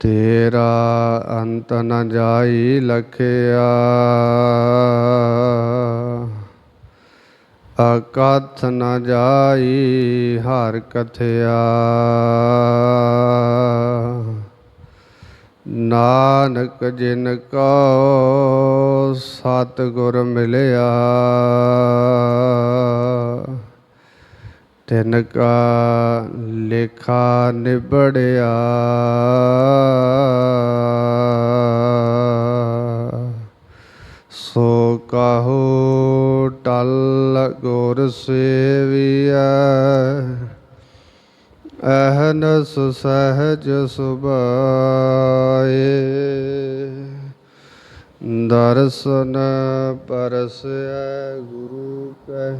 ਤੇਰਾ ਅੰਤ ਨ ਜਾਈ ਲਖਿਆ। ਅਕਥ ਨ ਜਾਈ ਹਰ ਕਥਿਆ। ਨਾਨਕ ਜਿਨ ਕੋ ਸਤਿਗੁਰ ਮਿਲਿਆ, ਤਿਨ ਕਾ ਲੇਖਾ ਨਿਬੜਿਆ। ਗੁਰ ਸੇਵੀਐ, ਅਹਨਸ ਸਹਜ ਸੁਭਾਏ। ਦਰਸ਼ਨ ਪਰਸੈ ਗੁਰੂ ਕੈ,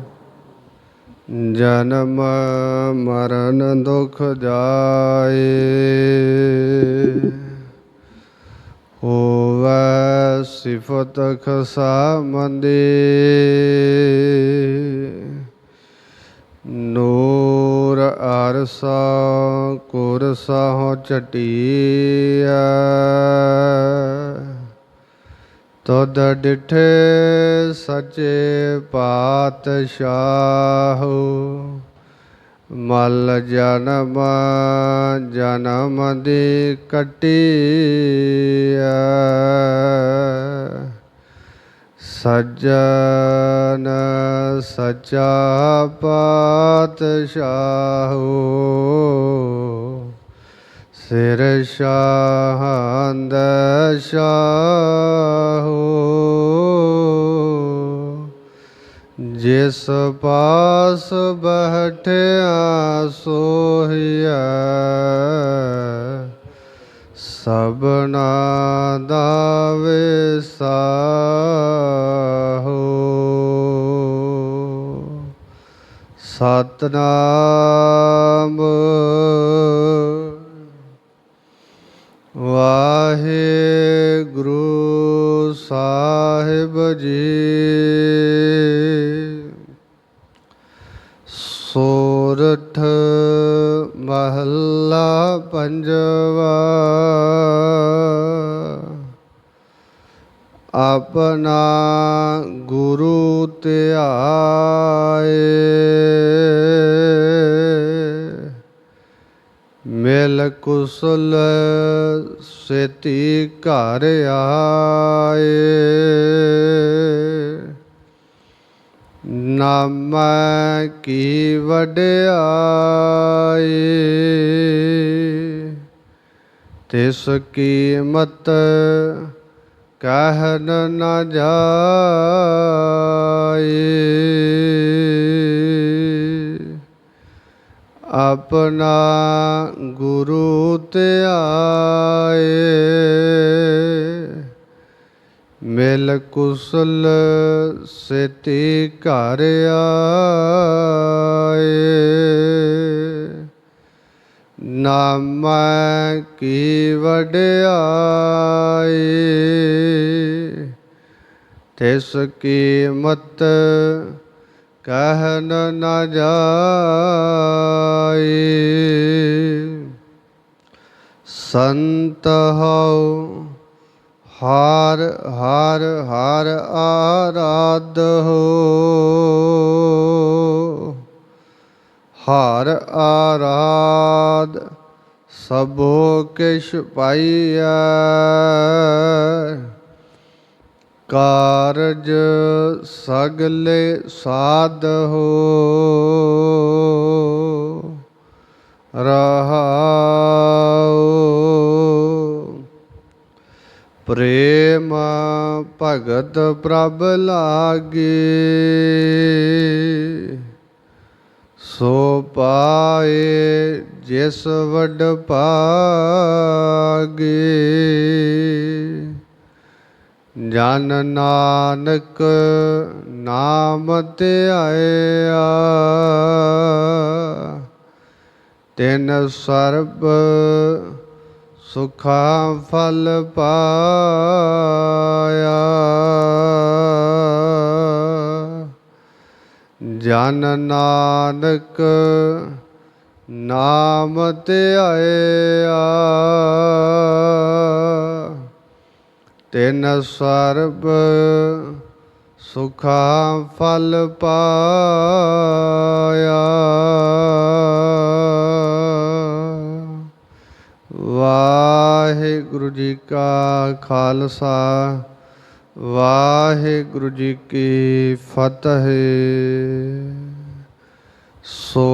ਜਨਮ ਮਰਨ ਦੁਖ ਜਾਏ। ਹੋਵੈ ਸਿਫਤ ਖਸਾਮੰਦੀ ਨੂਰ ਅਰਸਾ ਕੁਰਸਾ ਹੋ ਚਟੀਆ ਤਦ ਡਿਠੇ ਸਚੇ ਪਾਤਸ਼ਾਹ। ਮਲ ਜਨਮ ਜਨਮ ਦੀ ਕਟੀਆ ਸੱਜਣ ਸਚਾ ਪਾਤਸ਼ਾਹੋ। ਸਿਰ ਸ਼ਾਹੰਦ ਸ਼ਾਹੋ ਜਿਸ ਪਾਸ ਬਹਿਠਿਆ ਸੋਹਿਆ ਸਭਨਾ ਦਾ ਵਿਸਾਹੋ। ਸਤਨਾਮ ਆਪਣਾ ਗੁਰੂ ਧਿਆਏ। ਮਿਲ ਕੁਸਲ ਸੇਤੀ ਘਰ ਆਏ। ਨਾਮ ਕੀ ਵਡਿਆਈ ਤਿਸ ਕੀਮਤ ਕਹਿਨ ਨ ਜਾਏ। ਆਪਣਾ ਗੁਰੂ ਧਿਆਏ ਮਿਲ ਕੁਸਲ ਸੇਤੀ ਘਰ ਆਏ ਨਾਮ ਕੀ ਵਡਿਆਈ ਤਿਸ ਕੀਮਤ ਕਹਿਨ ਨ ਜਾਈ ਸੰਤ ਹਉ ਹਾਰ ਹਾਰ ਹਾਰ ਆਰਾਧ ਹੋ। ਹਾਰ ਆਰਾਧ ਸਭੋ ਕਿਛ ਪਾਈਆ ਕਾਰਜ ਸਗਲੇ ਸਾਧ ਹੋ। ਰਹਾਉ। ਪ੍ਰੇਮ ਭਗਤ ਪ੍ਰਭ ਲਾਗੇ। ਸੋ ਪਾਏ ਜਿਸ ਵਡ ਭਾਗੇ। ਜਨ ਨਾਨਕ ਨਾਮ ਧਿਆਇਆ ਤਿਨ ਸਰਬ ਸੁਖਾ ਫਲ ਪਾਇਆ। ਜਨ ਨਾਨਕ ਨਾਮ ਧਿਆਇਆ। ਤਿਨ ਸਰਬ ਸੁਖਾ ਫਲ ਪਾਇਆ। ਵਾਹਿਗੁਰੂ ਜੀ ਕਾ ਖਾਲਸਾ। ਵਾਹਿਗੁਰੂ ਜੀ ਕੀ ਫਤਿਹ। ਸੋ